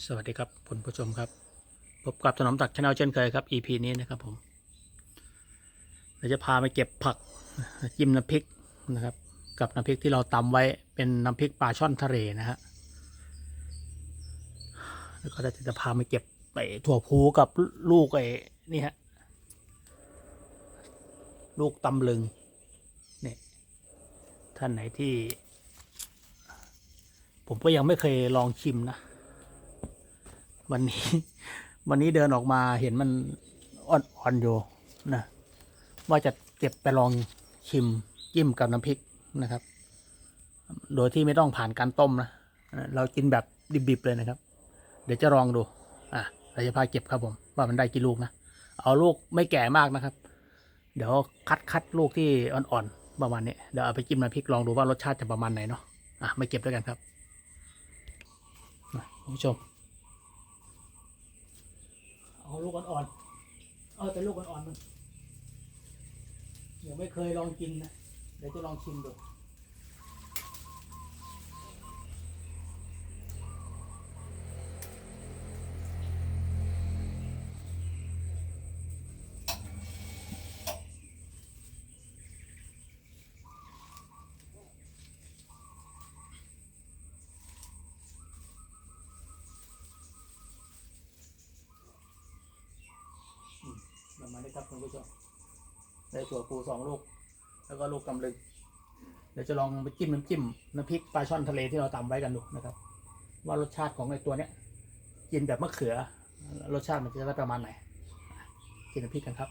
สวัสดีครับคุณผู้ชมครับ พบกับถนอมตักชาแนลเช่นเคยครับ EP นี้นะครับผมเราจะพาไปเก็บผักจิ้มน้ำพริกนะครับ กับน้ำพริกที่เราตำไว้เป็นน้ำพริกปลาช่อนทะเลนะฮะแล้วก็จะพามาเก็บไปถั่วพูกับลูกไอ้นี่ฮะลูกตำลึงเนี่ยท่านไหนที่ ผมก็ยังไม่เคยลองชิมนะ วันนี้ วันนี้เดินออกมาเห็นมันอ่อนๆอยู่นะว่าจะเก็บไปลองชิมจิ้มกับน้ำพริกนะครับ โดยที่ไม่ต้องผ่านการต้มนะเรากินแบบดิบๆเลยนะครับ เดี๋ยวจะลองดู อะเราจะพาเก็บครับผม ว่ามันได้กี่ลูกนะ เอาลูกไม่แก่มากนะครับ เดี๋ยวคัดคัดลูกที่อ่อนๆประมาณนี้ เดี๋ยวเอาไปจิ้มน้ำพริกลองดูว่ารสชาติจะประมาณไหนเนาะ อะมาเก็บด้วยกันครับ มาคุณผู้ชม เอ่อนๆ เอาแต่ลูกอ่อนๆมันยังไม่เคยลองกินนะ เดี๋ยวจะลองชิมดู ผู้ชมได้ถั่วปูสองลูก แล้วก็ลูกตำลึงเดี๋ยวจะลองไปจิ้มน้ำจิ้มน้ำพริกปลาช่อนทะเลที่เราตำไว้กันดูนะครับ ว่ารสชาติของไอ้ตัวเนี้ยกินแบบมะเขือ รสชาติมันจะได้ประมาณไหนกินน้ำพริกกันครับ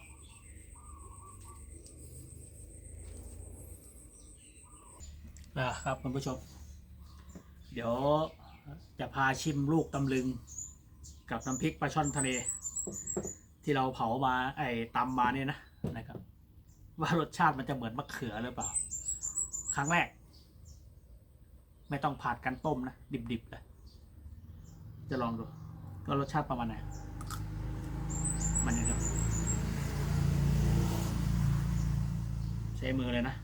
อ่าครับคุณผู้ชม เดี๋ยวจะพาชิมลูกตำลึง กับน้ำพริกปลาช่อนทะเล ที่เราเผามาไอ้ตำมาเนี่ยนะนะครับ ว่ารสชาติมันจะเหมือนมะเขือหรือเปล่า ครั้งแรก ไม่ต้องผ่านการต้มนะ ดิบๆเลยจะลองดูว่ารสชาติประมาณไหนมันนี่ครับใช้มือเลยนะ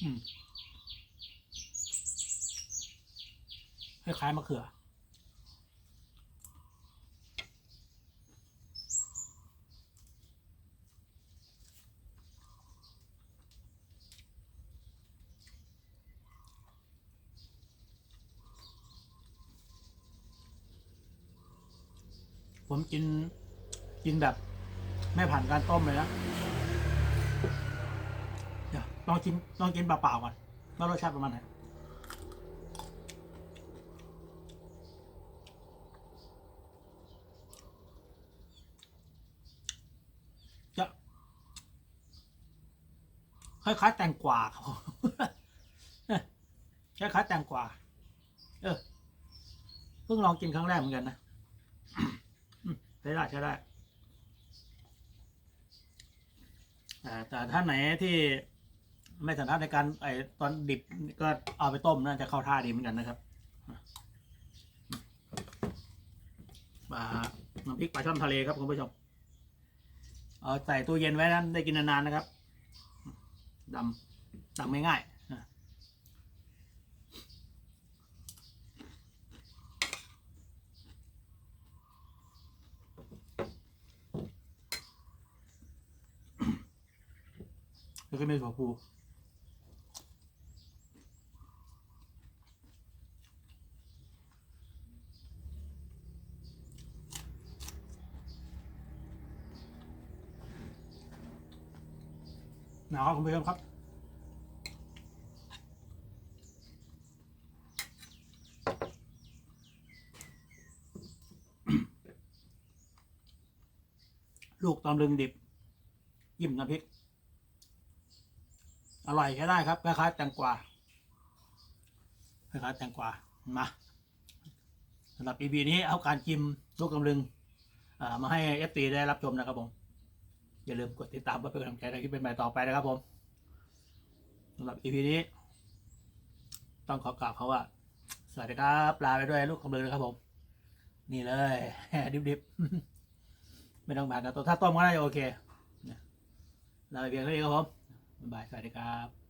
คล้ายๆมะเขือ ผมกิน กินแบบ ไม่ผ่านการต้มเลยนะ ลองกินลองกินเปล่าๆก่อนว่ารสชาติประมาณไหนจะคล้ายๆแตงกวาครับผมคล้ายๆแตงกวาเออเพิ่งลองกินครั้งแรกเหมือนกันนะใช้ได้ใช้ได้แต่แต่ท่านไหนที่ ไม่สันทัดในการไอตอนดิบก็เอาไปต้มน่าจะเข้าท่าดีเหมือนกันนะครับปลาน้ำพริกปลาช่อนทะเลครับคุณผู้ชมเอาใส่ตู้เย็นไว้นั้นได้กินนานๆนะครับดำดำง่ายๆนะแล้วก็มีถั่วพูห นาวครับคุณผู้ชมครับ ลูกตำลึงดิบ ยิ้มน้ำพริก อร่อยใช้ได้ครับคล้ายๆแตงกวาคล้ายๆแตงกวามาสำหรับ EP นี้เอาการกิมลูกกำลึงมาให้เอฟตีได้รับชมนะครับผม อย่าลืมกดติดตามเพื่อเป็นกำลังใจในคลิปเป็นใหม่ต่อไปนะครับผมสำหรับ EP นี้ ต้องขอกราบเขาว่า สวัสดีครับลาไปด้วยลูกของเลึงนะครับผม นี่เลยดิบๆ ไม่ต้องผ่านนะตัวถ้าต้มก็น่าจะโอเคนะเราไปเพียงเท่านี้ครับผม บ๊ายบาย สวัสดีครับ